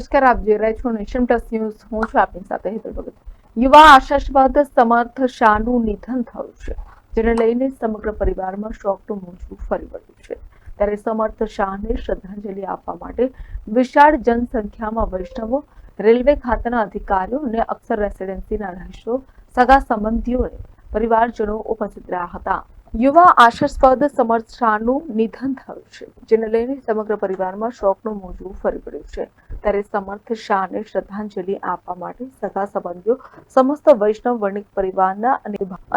નમસ્કાર, આપ જોઈ રહ્યા છો નેશન પ્લસ ન્યૂઝ. હું છું આપની સાથે હેતલ ભગત. યુવા આશાસ્પદ સમર્થ શાહનું નિધન થયું છે, જેને લઈને સમગ્ર પરિવારમાં શોકનું મોજું ફરી વળ્યું છે. ત્યારે સમર્થ શાહને શ્રદ્ધાંજલિ આપવા માટે વિશાળ જનસંખ્યામાં વૈષ્ણવો, રેલવે ખાતાના અધિકારીઓ અને અક્ષર રેસિડેન્સીના રહીશો, સગા સંબંધીઓએ પરિવારજનો ઉપસ્થિત રહ્યા હતા. યુવા આશાસ્પદ સમર્થ શાહનું નિધન થયું છે, જેને લઈને સમગ્ર પરિવારમાં શોકનું મોજું ફરી પડ્યું છે. ત્યારે સમર્થ શાહને શ્રદ્ધાંજલિ આપવા માટે સગા સંબંધીઓ, સમસ્ત વૈષ્ણવ વર્ણિક પરિવારના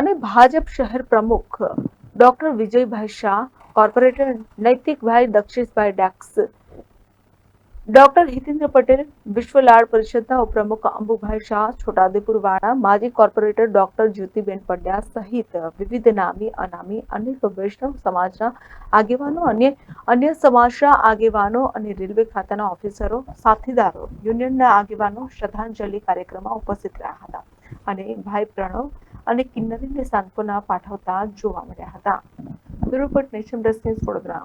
અને ભાજપ શહેર પ્રમુખ ડોક્ટર વિજયભાઈ શાહ, કોર્પોરેટર નૈતિકભાઈ દક્ષિશભાઈ ડેક્સ ડોક્ટર હિતેન્દ્ર પટેલ, વિશ્વ લાડ પરિષદના ઉપપ્રમુખ અંબુભાઈ શાહ છોટાદેપુર વાળા માજી કોર્પોરેટર ડોક્ટર જ્યોતિબેન પંડ્યા સહિત વિવિધ નામી, અનામી અનેક વૈષ્ણવ સમાજના આગેવાનો અને અન્ય સમાજના આગેવાનો અને રેલવે ખાતાના ઓફિસરો, સાથીદારો, યુનિયનના આગેવાનો શ્રદ્ધાંજલિ કાર્યક્રમમાં ઉપસ્થિત રહ્યા હતા અને ભાઈ પ્રણવ અને કિન્નરીને સાંત્વના પાઠવતા જોવા મળ્યા હતા. Bureau Nation desk Vadodara.